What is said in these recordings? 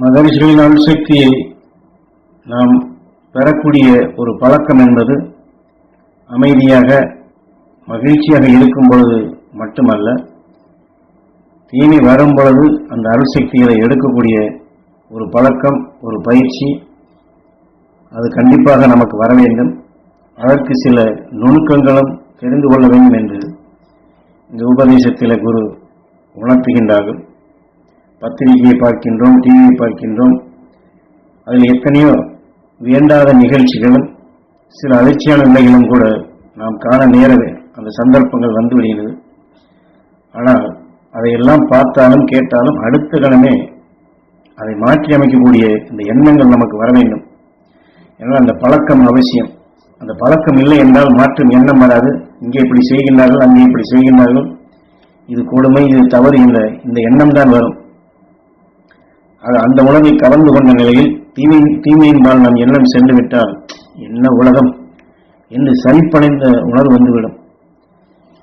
மகரிஷிகளின் அணுசக்தியை நாம் பெறக்கூடிய ஒரு பழக்கம் என்பது அமைதியாக மகிழ்ச்சியாக இருக்கும் பொழுது மட்டுமல்ல தீமை வரும் பொழுது அந்த அருள்சக்திகளை எடுக்கக்கூடிய ஒரு பழக்கம் ஒரு பயிற்சி அது கண்டிப்பாக நமக்கு வர வேண்டும். அதற்கு சில நுணுக்கங்களும் தெரிந்து கொள்ள வேண்டும் என்று இந்த உபதேசத்தில் குரு உணர்த்துகின்றார்கள். பத்திரிகையை பார்க்கின்றோம் டிவியை பார்க்கின்றோம். அதில் எத்தனையோ வேண்டாத நிகழ்ச்சிகளும் சில அதிர்ச்சியான நிலைகளும் கூட நாம் காண நேரவே அந்த சந்தர்ப்பங்கள் வந்து விடுகிறது ஆனால் அதையெல்லாம் பார்த்தாலும் கேட்டாலும் அடுத்த கணமே அதை மாற்றி அமைக்கக்கூடிய இந்த எண்ணங்கள் நமக்கு வர வேண்டும். ஏன்னா அந்த பழக்கம் அவசியம். அந்த பழக்கம் இல்லை என்றால் மாற்றும் எண்ணம் வராது. இங்கே இப்படி செய்கின்றார்கள் அங்கே இப்படி செய்கின்றார்கள். இது கொடுமை இது தவறு இல்லை இந்த எண்ணம் தான் வரும். அது அந்த உலகை கவர்ந்து கொண்ட நிலையில் தீமை தீமையின்பால் நாம் எண்ணம் சென்று விட்டால் என்ன உலகம்? என்று சலிப்படைந்த உணர்வு வந்துவிடும்.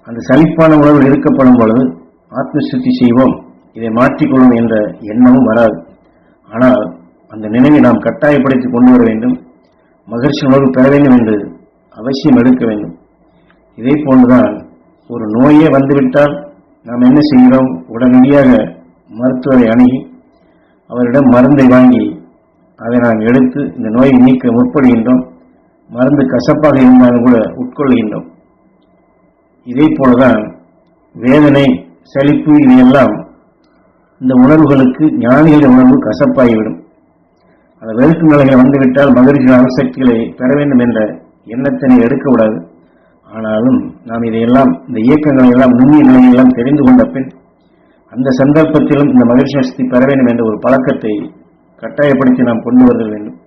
அந்த சலிப்பான உணர்வு இருக்கப்படும் பொழுது ஆத்மசுத்தி செய்வோம். இதை மாற்றிக்கொள்வோம் என்ற எண்ணமும் வராது. ஆனால் அந்த நினைவை நாம் கட்டாயப்படுத்தி கொண்டு வர வேண்டும். மகிழ்ச்சி உணர்வு பெற வேண்டும் என்று அவசியம் எடுக்க வேண்டும். இதே போன்றுதான் ஒரு நோயே வந்துவிட்டால் நாம் என்ன செய்கிறோம்? உடனடியாக மருத்துவரை அணுகி அவரிடம் மருந்தை வாங்கி அதை நாம் எடுத்து இந்த நோயை நீக்க முற்படுகின்றோம் மருந்து கசப்பாக இருந்தாலும் கூட உட்கொள்கின்றோம். இதே போலதான் வேதனை சலிப்பு இதையெல்லாம் இந்த உணர்வுகளுக்கு ஞானிகளின் உணர்வு கசப்பாகிவிடும். அந்த வெறுக்கும் நிலைகள் வந்துவிட்டால் மகிழ்ச்சியின் அணுசக்திகளை பெற வேண்டும் என்ற எண்ணத்தினை எடுக்கக்கூடாது. ஆனாலும் நாம் இதையெல்லாம் இந்த இயக்கங்களை எல்லாம் நுண்ணிய நிலையெல்லாம் தெரிந்து கொண்ட பின் அந்த சந்தர்ப்பத்திலும் இந்த மகிழ்ச்சி சக்தி பெற வேண்டும் என்ற ஒரு பழக்கத்தை கட்டாயப்படுத்தி நாம் கொண்டு வருதல் வேண்டும்.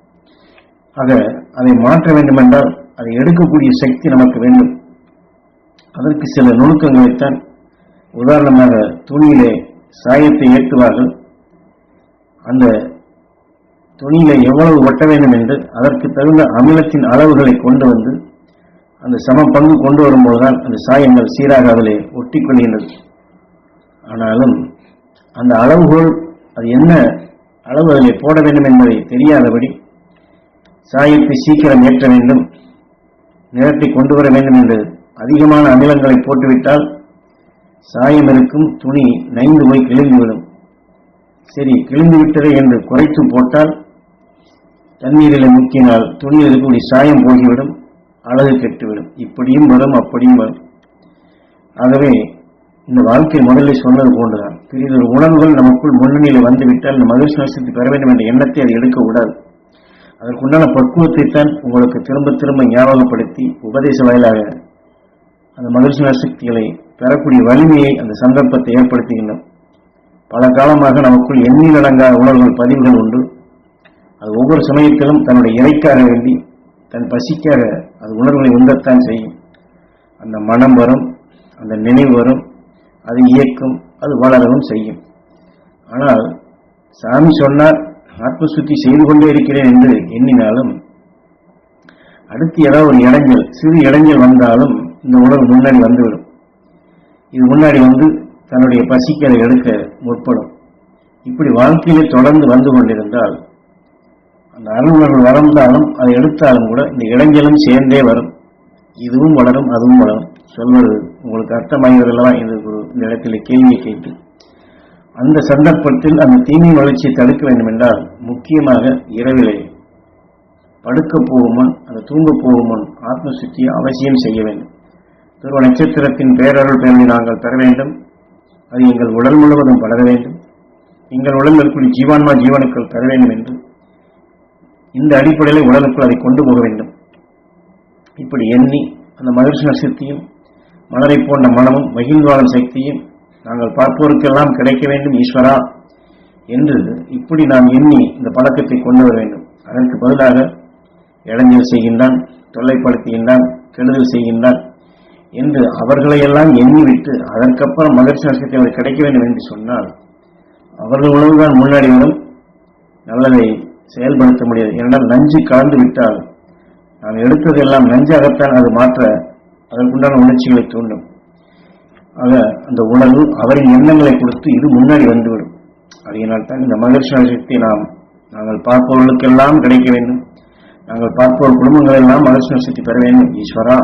ஆக அதை மாற்ற வேண்டும் என்றால் அதை எடுக்கக்கூடிய சக்தி நமக்கு வேண்டும். அதற்கு சில நுணுக்கங்களைத்தான் உதாரணமாக துணியிலே சாயத்தை ஏற்றுவார்கள். அந்த துணியில எவ்வளவு ஒட்ட வேண்டும் என்று அதற்கு தகுந்த அமிலத்தின் அளவுகளை கொண்டு வந்து அந்த சம பங்கு கொண்டு வரும்போதுதான் அந்த சாயங்கள் சீராக அதிலே ஒட்டி கொள்கின்றது ஆனாலும் அந்த அளவுகோல் அது என்ன அளவு அதில் போட வேண்டும் என்பதை தெரியாதபடி சாயத்தை சீக்கிரம் ஏற்ற வேண்டும் நிறத்தை கொண்டு வர வேண்டும் என்று அதிகமான அமிலங்களை போட்டுவிட்டால் சாயம் இருக்கும் துணி நைந்து போய் கிழிந்துவிடும். சரி கிழிந்து விட்டதே என்று குறைத்து போட்டால் தண்ணீரில் முக்கினால் துணியில் இருக்கக்கூடிய சாயம் போகிவிடும் அழகு கெட்டுவிடும். இப்படியும் வரும் அப்படியும் வரும். ஆகவே இந்த வாழ்க்கை முதலில் சொன்னது போன்றுதான். பிறிதொரு உணர்வுகள் நமக்குள் முன்னணியில் வந்துவிட்டால் இந்த மகிழ்ச்சி நசத்தை பெற வேண்டும் என்ற எண்ணத்தை அதை எடுக்க விடாது அதற்குண்டான பக்குவத்தை தான் உங்களுக்கு திரும்ப திரும்ப ஞாபகப்படுத்தி உபதேச வாயிலாக அந்த மகிழ்ச்சி நசக்திகளை பெறக்கூடிய வலிமையை அந்த சந்தர்ப்பத்தை ஏற்படுத்துகின்றோம் பல காலமாக நமக்குள் எண்ணில் அடங்காத உணர்வுகள் பதிவுகள் உண்டு. அது ஒவ்வொரு சமயத்திலும் தன்னுடைய இறைக்காக வேண்டி தன் பசிக்காக அது உணர்வுகளை உந்தத்தான் செய்யும். அந்த மனம் வரும் அந்த நினைவு வரும் அது இயக்கும் அது வளரவும் செய்யும். ஆனால் சாமி சொன்னார் ஆத்மசுத்தி செய்து கொண்டே இருக்கிறேன் என்று எண்ணினாலும் அடுத்து ஏதாவது ஒரு இடைஞ்சல் சிறு இடைஞ்சல் வந்தாலும் இந்த உணவு முன்னாடி வந்துவிடும். இது முன்னாடி வந்து தன்னுடைய பசிக்கு அதை எடுக்க முற்படும். இப்படி வாழ்க்கையிலே தொடர்ந்து வந்து கொண்டிருந்தால் அந்த அருள்கள் வளர்ந்தாலும் அதை எடுத்தாலும் கூட இந்த இடைஞ்சலும் சேர்ந்தே வரும். இதுவும் வளரும் அதுவும் வளரும். சொல்வது உங்களுக்கு அர்த்தமாகிறதெல்லாம் இது ஒரு இந்த கேள்வியை கேட்டு அந்த சந்தர்ப்பத்தில் அந்த தீமை வளர்ச்சியை தடுக்க வேண்டும் என்றால் முக்கியமாக இரவிலே படுக்க போகுமன் அந்த தூங்க போகுமன் ஆத்ம ஆத்மசுத்தியை அவசியம் செய்ய வேண்டும். துருவ நட்சத்திரத்தின் பேரருள் பேரவை நாங்கள் பெற வேண்டும். அது எங்கள் உடல் முழுவதும் படர வேண்டும். எங்கள் உடலில் இருக்கக்கூடிய ஜீவான்மா ஜீவனுக்கள் பெற வேண்டும் என்று இந்த அடிப்படையில் உடலுக்குள் அதை கொண்டு போக வேண்டும். இப்படி எண்ணி அந்த மகிழ்ச்சி நட்சத்தியும் மலரை போன்ற மனமும் மகிழ்வாழும் சக்தியும் நாங்கள் பார்ப்போருக்கெல்லாம் கிடைக்க வேண்டும் ஈஸ்வரா என்று இப்படி நாம் எண்ணி இந்த பழக்கத்தை கொண்டு வர வேண்டும். அதற்கு பதிலாக இளைஞர் செய்கின்றான் தொல்லைப்படுத்துகின்றான் கெடுதல் செய்கின்றான் என்று அவர்களையெல்லாம் எண்ணிவிட்டு அதற்கப்புறம் மகிழ்ச்சி நட்சத்திரம் அவர் கிடைக்க வேண்டும் என்று சொன்னால் அவர்கள் உணவுதான் முன்னாடி வரும் நல்லதை செயல்படுத்த முடியாது. ஏனென்றால் நஞ்சு கலந்து விட்டால் நாம் எடுத்ததெல்லாம் நஞ்சாகத்தான் அது மாற்ற அதற்குண்டான உணர்ச்சிகளை தூண்டும். ஆக அந்த உணர்வு அவரின் எண்ணங்களை கொடுத்து இது முன்னாடி வந்துவிடும். அதனால் தான் இந்த மகிழ்ச்சி சக்தி நாம் நாங்கள் பார்ப்பவர்களுக்கெல்லாம் கிடைக்க வேண்டும். நாங்கள் பார்ப்பவர் குடும்பங்கள் எல்லாம் சக்தி பெற வேண்டும். ஈஸ்வரா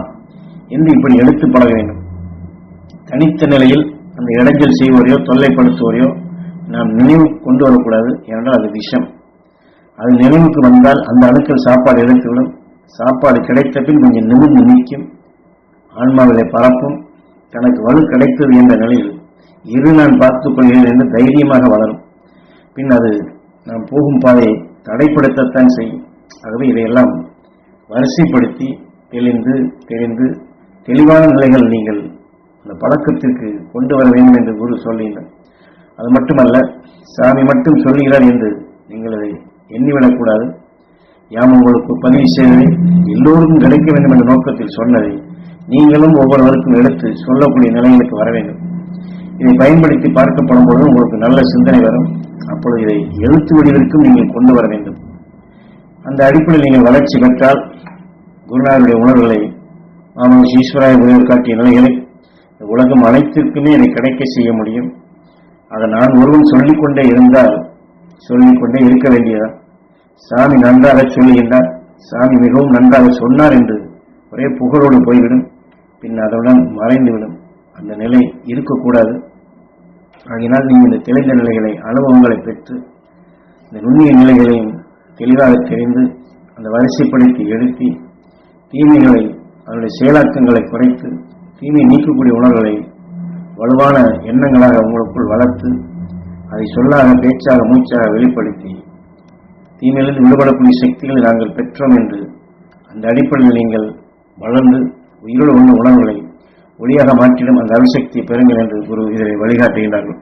என்று இப்படி எடுத்து பழக வேண்டும். தனித்த நிலையில் அந்த இடைஞ்சல் செய்வோரையோ தொல்லைப்படுத்துவோரையோ நாம் நினைவு கொண்டு வரக்கூடாது. ஏனென்றால் அது விஷம். அது நினைவுக்கு வந்தால் அந்த அணுக்கள் சாப்பாடு எடுத்துவிடும். சாப்பாடு கிடைத்த பின் கொஞ்சம் நிமிர்ந்து நிற்கும். ஆன்மாவிலே பரப்பும். தனக்கு வலு கிடைத்தது என்ற நிலையில் இரு நான் பார்த்துக் கொள்கிறேன் என்று தைரியமாக வளரும். பின் அது நாம் போகும் பாதையை தடைப்படுத்தத்தான் செய்யும். ஆகவே இதையெல்லாம் வரிசைப்படுத்தி தெளிந்து தெளிந்து தெளிவான நிலைகள் நீங்கள் அந்த பழக்கத்திற்கு கொண்டு வர வேண்டும் என்று குரு சொல்லினார் அது மட்டுமல்ல சாமி மட்டும் சொல்லுகிறார் என்று நீங்கள் அதை எண்ணிவிடக்கூடாது. யாம் உங்களுக்கு பதிவு செய்ததை எல்லோருக்கும் கிடைக்க வேண்டும் என்ற நோக்கத்தில் சொன்னதை நீங்களும் ஒவ்வொருவருக்கும் எடுத்து சொல்லக்கூடிய நிலைகளுக்கு வர வேண்டும். இதை பயன்படுத்தி பார்க்கப்படும் பொழுது உங்களுக்கு நல்ல சிந்தனை வரும். அப்பொழுது இதை எழுத்து வடிவிற்கும் நீங்கள் கொண்டு வர வேண்டும். அந்த அடிப்படையில் நீங்கள் வளர்ச்சி பெற்றால் குருநாதருடைய உணர்வுகளை மாமன் ஈஸ்வராய குருவர் காட்டிய நிலைகளை உலகம் அனைத்திற்குமே இதை கிடைக்க செய்ய முடியும். அதை நான் ஒருவன் சொல்லிக்கொண்டே இருந்தால் சொல்லிக்கொண்டே இருக்க வேண்டியதான் சாமி நன்றாக சொல்லுகின்றார். சாமி மிகவும் நன்றாக சொன்னார் என்று ஒரே புகழோடு போய்விடும். பின் அதனுடன் மறைந்துவிடும். அந்த நிலை இருக்கக்கூடாது. ஆகினால் நீங்கள் இந்த தெளிந்த நிலைகளை அனுபவங்களை பெற்று இந்த நுண்ணிய நிலைகளையும் தெளிவாக தெரிந்து அந்த வரிசைப்படுத்தி எழுப்பி தீமைகளை அதனுடைய செயலாக்கங்களை குறைத்து தீமை நீக்கக்கூடிய உணர்வுகளை வலுவான எண்ணங்களாக உங்களுக்குள் வளர்த்து அதை சொல்லாக பேச்சாக மூச்சாக வெளிப்படுத்தி தீமையிலிருந்து விடுபடக்கூடிய சக்திகளை நாங்கள் பெற்றோம் என்று அந்த அடிப்படையில் நீங்கள் வளர்ந்து உயிரோடு உள்ள உணர்வுகளை ஒளியாக மாற்றிடும் அந்த அணுசக்தியை பெறுங்கள் என்று குரு இதை வழிகாட்டுகின்றார்கள்.